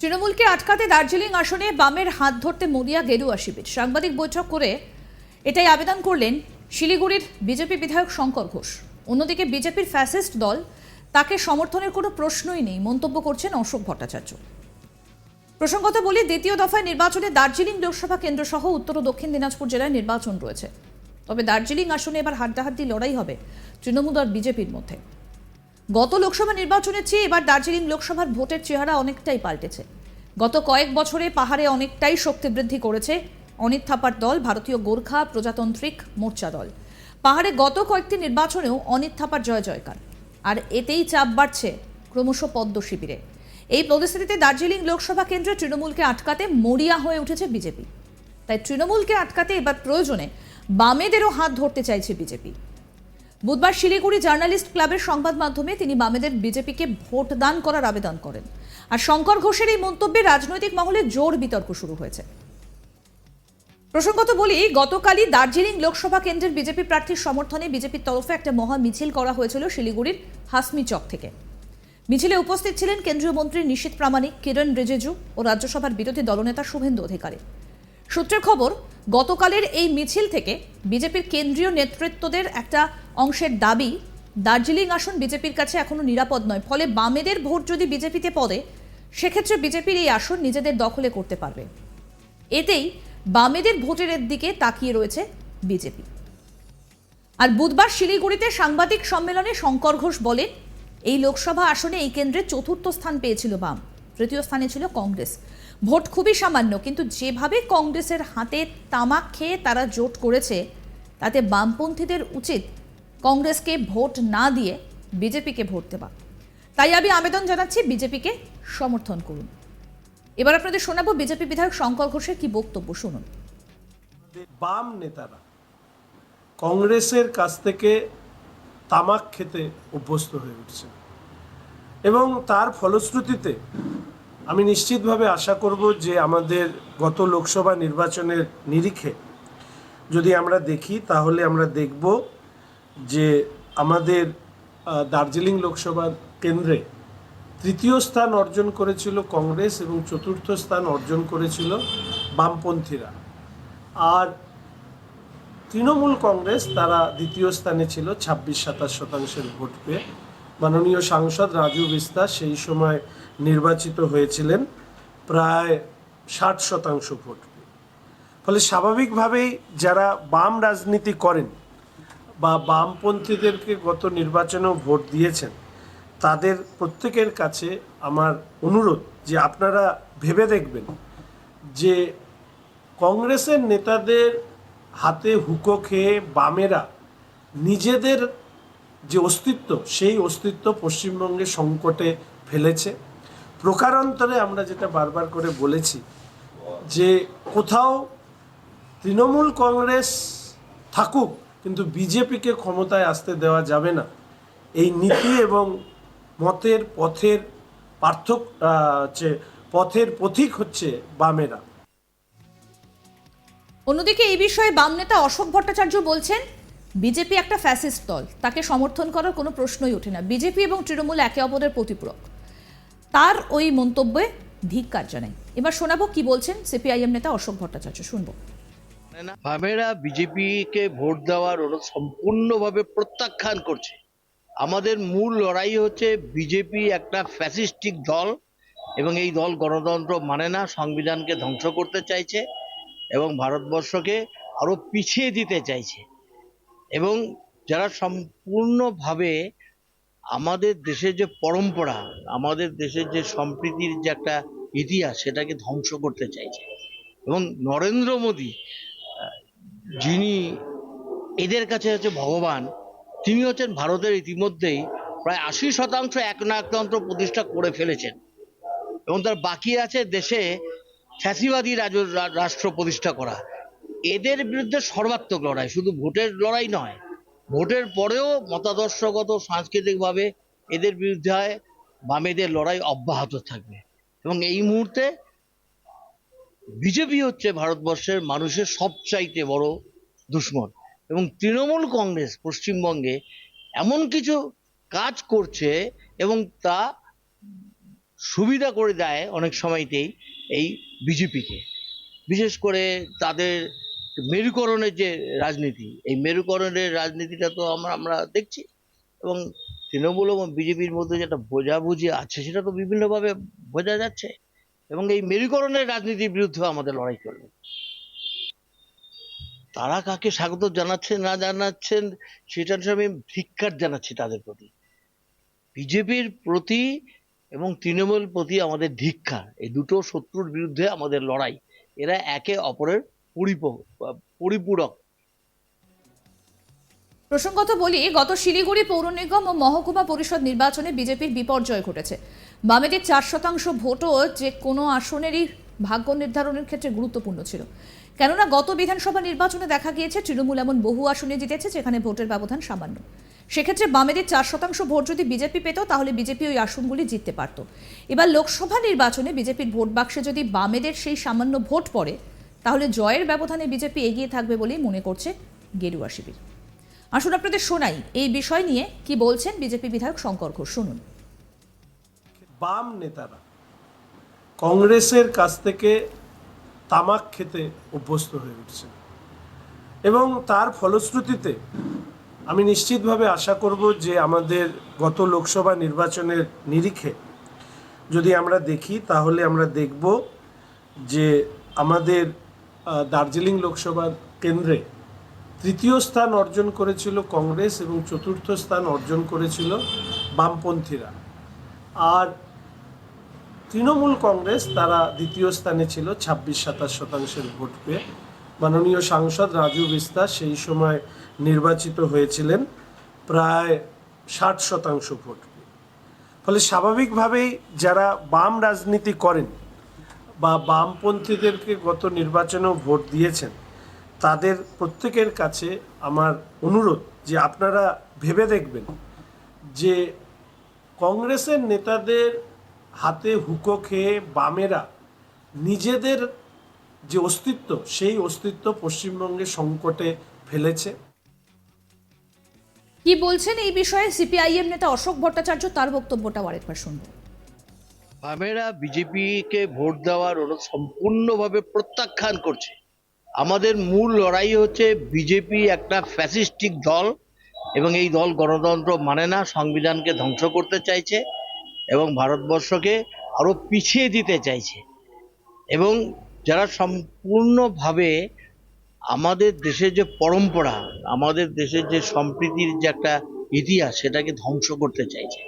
তৃণমূলকে আটকাতে দার্জিলিং আসনে বামের হাত ধরতে মরিয়া গেরুয়া শিবির। সাংবাদিক বৈঠক করে এটাই আবেদন করলেন শিলিগুড়ির বিজেপি বিধায়ক শঙ্কর ঘোষ। অন্যদিকে বিজেপির ফ্যাসিস্ট দল তাকে সমর্থনের কোনো প্রশ্নই নেই, মন্তব্য করছেন অশোক ভট্টাচার্য। প্রসঙ্গত বলি, দ্বিতীয় দফায় নির্বাচনে দার্জিলিং লোকসভা কেন্দ্র সহ উত্তর ও দক্ষিণ দিনাজপুর জেলায় নির্বাচন রয়েছে। তবে দার্জিলিং আসনে এবার হাড্ডাহাড্ডি লড়াই হবে তৃণমূল আর বিজেপির মধ্যে। গত লোকসভা নির্বাচনের চেয়ে এবার দার্জিলিং লোকসভার ভোটের চেহারা অনেকটাই পাল্টেছে। গত কয়েক বছরে পাহাড়ে অনেকটাই শক্তি বৃদ্ধি করেছে অনিত থাপার দল, ভারতীয় গোর্খা প্রজাতান্ত্রিক মোর্চা দল। পাহাড়ে গত কয়েকটি নির্বাচনেও অনিত থাপার জয় জয়কার। আর এতেই চাপ বাড়ছে ক্রমশ পদ্ম শিবিরে। এই পরিস্থিতিতে দার্জিলিং লোকসভা কেন্দ্রে তৃণমূলকে আটকাতে মরিয়া হয়ে উঠেছে বিজেপি। তাই তৃণমূলকে আটকাতে এবার প্রয়োজনে বামেদেরও হাত ধরতে চাইছে বিজেপি। বুধবার শিলিগুড়ি জার্নালিস্ট ক্লাবের সংবাদ মাধ্যমে তিনি বামেদের বিজেপিকে ভোট দান করার আবেদন করেন। আর শঙ্কর ঘোষের এই মন্তব্যে রাজনৈতিক মহলে জোর বিতর্ক শুরু হয়েছে। প্রসঙ্গত বলি, গতকালই দার্জিলিং লোকসভা কেন্দ্রের বিজেপি প্রার্থীর সমর্থনে বিজেপির তরফে একটা মহা মিছিল করা হয়েছিল শিলিগুড়ির হাসমি চক থেকে। মিছিলে উপস্থিত ছিলেন কেন্দ্রীয় মন্ত্রী নিশীত প্রামাণিক, কিরণ রিজিজু ও রাজ্যসভার বিরোধী দলনেতা শুভেন্দু অধিকারী। সূত্রের খবর, গতকালের এই মিছিল থেকে বিজেপির কেন্দ্রীয় নেতৃত্বদের একটা অংশের দাবি, দার্জিলিং আসন বিজেপির কাছে এখনও নিরাপদ নয়। ফলে বামেদের ভোট যদি বিজেপিতে পড়ে, সেক্ষেত্রে বিজেপির এই আসন নিজেদের দখলে করতে পারবে। এতেই বামেদের ভোটের দিকে তাকিয়ে রয়েছে বিজেপি। আর বুধবার শিলিগুড়িতে সাংবাদিক সম্মেলনে শঙ্কর ঘোষ বলেন, এই লোকসভা আসনে এই কেন্দ্রে চতুর্থ স্থান পেয়েছিল বাম। তৃতীয় স্থানে ছিল কংগ্রেস। ভোট খুবই সামান্য, কিন্তু যেভাবে কংগ্রেসের হাতে তামাক খেয়ে তারা জোট করেছে, তাতে বামপন্থীদের উচিত কংগ্রেসকে ভোট না দিয়ে বিজেপিকে ভোট দেওয়া। তাই আমি আবেদন জানাচ্ছি বিজেপিকে সমর্থন করুন। এবার আপনাদের শোনাবো বিজেপি বিধায়ক শঙ্কর ঘোষের কি বক্তব্য, শুনুন। বাম নেতারা কংগ্রেসের কাছ থেকে তামাক খেতে অভ্যস্ত হয়ে উঠছে এবং তার ফলশ্রুতিতে আমি নিশ্চিতভাবে আশা করব যে আমাদের গত লোকসভা নির্বাচনের নিরিখে যদি আমরা দেখি, তাহলে আমরা দেখব যে আমাদের দার্জিলিং লোকসভা কেন্দ্রে তৃতীয় স্থান অর্জন করেছিল কংগ্রেস এবং চতুর্থ স্থান অর্জন করেছিল বামপন্থীরা। আর তৃণমূল কংগ্রেস তারা দ্বিতীয় স্থানে ছিল, ছাব্বিশ সাতাশ শতাংশের ভোট পেয়ে। মাননীয় সাংসদ রাজু বিস্তা সেই সময় নির্বাচিত হয়েছিলেন প্রায় ষাট শতাংশ ভোট। ফলে স্বাভাবিকভাবেই যারা বাম রাজনীতি করেন বা বামপন্থীদেরকে গত নির্বাচনেও ভোট দিয়েছেন, তাদের প্রত্যেকের কাছে আমার অনুরোধ যে আপনারা ভেবে দেখবেন যে কংগ্রেসের নেতাদের হাতে হুকো খেয়ে বামেরা নিজেদের যে অস্তিত্ব, সেই অস্তিত্ব পশ্চিমবঙ্গে সংকটে ফেলেছে। প্রকারান্তরে আমরা যেটা বারবার করে বলেছি যে কোথাও তৃণমূল কংগ্রেস থাকুক, কিন্তু বিজেপিকে ক্ষমতায় আসতে দেওয়া যাবে না। এই নীতি এবং মতের পথের পার্থক্য হচ্ছে পথের পথিক হচ্ছে বামেরা। অন্যদিকে এই বিষয়ে বাম নেতা অশোক ভট্টাচার্য বলছেন বিজেপি একটা ফ্যাসিস্ট দল, তাকে সমর্থন করার কোনো প্রশ্নই ওঠে না। বিজেপি এবং তৃণমূল একে অপরের প্রতিপূরক। তার ওই মন্তব্যে ধিক্কার জানাই। এবার শোনাবো কি বলছেন সিপিআইএম নেতা অশোক ভট্টাচার্য। শুনব। বামেরা বিজেপিকে ভোট দেওয়ার ওরা সম্পূর্ণভাবে প্রত্যাখ্যান করছে। আমাদের মূল লড়াই হচ্ছে বিজেপি একটা ফ্যাসিস্টিক দল এবং এই দল গণতন্ত্র মানে না, সংবিধানকে ধ্বংস করতে চাইছে এবং ভারতবর্ষকে আরও পিছিয়ে দিতে চাইছে। এবং যারা সম্পূর্ণভাবে আমাদের দেশের যে পরম্পরা, আমাদের দেশের যে সম্প্রীতির যে একটা ইতিহাস, সেটাকে ধ্বংস করতে চাইছে। এবং নরেন্দ্র মোদী যিনি এদের কাছে হচ্ছে ভগবান, তিনি হচ্ছেন ভারতের ইতিমধ্যেই প্রায় আশি শতাংশ একনায়কতন্ত্র প্রতিষ্ঠা করে ফেলেছেন। এবং তার বাকি আছে দেশে ফ্যাসিবাদী রাজ- রাষ্ট্র প্রতিষ্ঠা করা। এদের বিরুদ্ধে সর্বাত্মক লড়াই, শুধু ভোটের লড়াই নয়, ভোটের পরেও মতাদর্শগত, সাংস্কৃতিকভাবে এদের বিরুদ্ধে বামেদের লড়াই অব্যাহত থাকবে। এবং এই মুহূর্তে বিজেপি হচ্ছে ভারতবর্ষের মানুষের সবচাইতে বড় দুশ্মন। এবং তৃণমূল কংগ্রেস পশ্চিমবঙ্গে এমন কিছু কাজ করছে এবং তা সুবিধা করে দেয় অনেক সময়তেই এই বিজেপিকে। বিশেষ করে তাদের মেরুকরণের যে রাজনীতি, এই মেরুকরণের রাজনীতিটা তো আমরা আমরা দেখছি। এবং তৃণমূল এবং বিজেপির মধ্যে যেটা বোঝাবুঝি আছে, সেটা তো বিভিন্নভাবে বোঝা যাচ্ছে। এবং এই মেরুকরণের রাজনীতির বিরুদ্ধে আমাদের লড়াই চলবে তারা কাকে স্বাগত জানাচ্ছেন না জানাচ্ছেন, সেটা আমি ধিক্কার জানাচ্ছি তাদের প্রতি। বিজেপির প্রতি এবং তৃণমূল প্রতি আমাদের ধিক্কার। এই দুটো শত্রুর বিরুদ্ধে আমাদের লড়াই। এরা একে অপরের পরিপ- পরিপূরক। প্রসঙ্গত বলি, গত শিলিগুড়ি পৌর নিগম ও মহকুমা পরিষদ নির্বাচনে বিজেপির বিপর্যয় ঘটেছে। বামেদের চার শতাংশ ভোটও যে কোনো আসনেরই ভাগ্য নির্ধারণের ক্ষেত্রে গুরুত্বপূর্ণ ছিল। কেননা, গত বিধানসভা নির্বাচনে দেখা গিয়েছে, তৃণমূল এমন বহু আসনে জিতেছে যেখানে ভোটের ব্যবধান সামান্য। সেক্ষেত্রে বামেদের চার শতাংশ ভোট যদি বিজেপি পেত, তাহলে বিজেপি ওই আসনগুলি জিততে পারত। এবার লোকসভা নির্বাচনে বিজেপির ভোট বাক্সে যদি বামেদের সেই সামান্য ভোট পড়ে তাহলে জয়ের ব্যবধানে বিজেপি এগিয়ে থাকবে বলেই মনে করছে গেরুয়া শিবির। আসুন আপনাদের শোনাই এই বিষয় নিয়ে কি বলছেন বিজেপি বিধায়ক শঙ্কর ঘোষ, শুনুন। বাম নেতারা কংগ্রেসের কাছ থেকে তামাক খেতে অভ্যস্ত হয়ে উঠছে এবং তার ফলশ্রুতিতে আমি নিশ্চিতভাবে আশা করব যে আমাদের গত লোকসভা নির্বাচনের নিরিখে যদি আমরা দেখি, তাহলে আমরা দেখব যে আমাদের দার্জিলিং লোকসভা কেন্দ্রে তৃতীয় স্থান অর্জন করেছিল কংগ্রেস এবং চতুর্থ স্থান অর্জন করেছিল বামপন্থীরা। আর তৃণমূল কংগ্রেস তারা দ্বিতীয় স্থানে ছিল, ছাব্বিশ সাতাশ শতাংশের ভোট পেয়ে। মাননীয় সাংসদ রাজু বিস্তা সেই সময় নির্বাচিত হয়েছিলেন, প্রায় ষাট শতাংশ ভোট ফলে স্বাভাবিকভাবেই যারা বাম রাজনীতি করেন বা বামপন্থীদেরকে গত নির্বাচনেও ভোট দিয়েছেন, তাদের প্রত্যেকের কাছে আমার অনুরোধ যে আপনারা ভেবে দেখবেন যে কংগ্রেসের নেতাদের হাতে হুকো খেয়ে বামেরা নিজেদের যে অস্তিত্ব, সেই অস্তিত্ব পশ্চিমবঙ্গে সংকটে ফেলেছে। কি বলছেন এই বিষয়ে সিপিআইএম নেতা অশোক ভট্টাচার্য? তার বক্তব্যটাও আরেকবার শুনব। বামেরা বিজেপিকে ভোট দেওয়ার ওরা সম্পূর্ণভাবে প্রত্যাখ্যান করছে। আমাদের মূল লড়াই হচ্ছে বিজেপি একটা ফ্যাসিস্টিক দল এবং এই দল গণতন্ত্র মানে না, সংবিধানকে ধ্বংস করতে চাইছে এবং ভারতবর্ষকে আরও পিছিয়ে দিতে চাইছে। এবং যারা সম্পূর্ণভাবে আমাদের দেশের যে পরম্পরা, আমাদের দেশের যে সম্প্রীতির যে একটা ইতিহাস, সেটাকে ধ্বংস করতে চাইছে।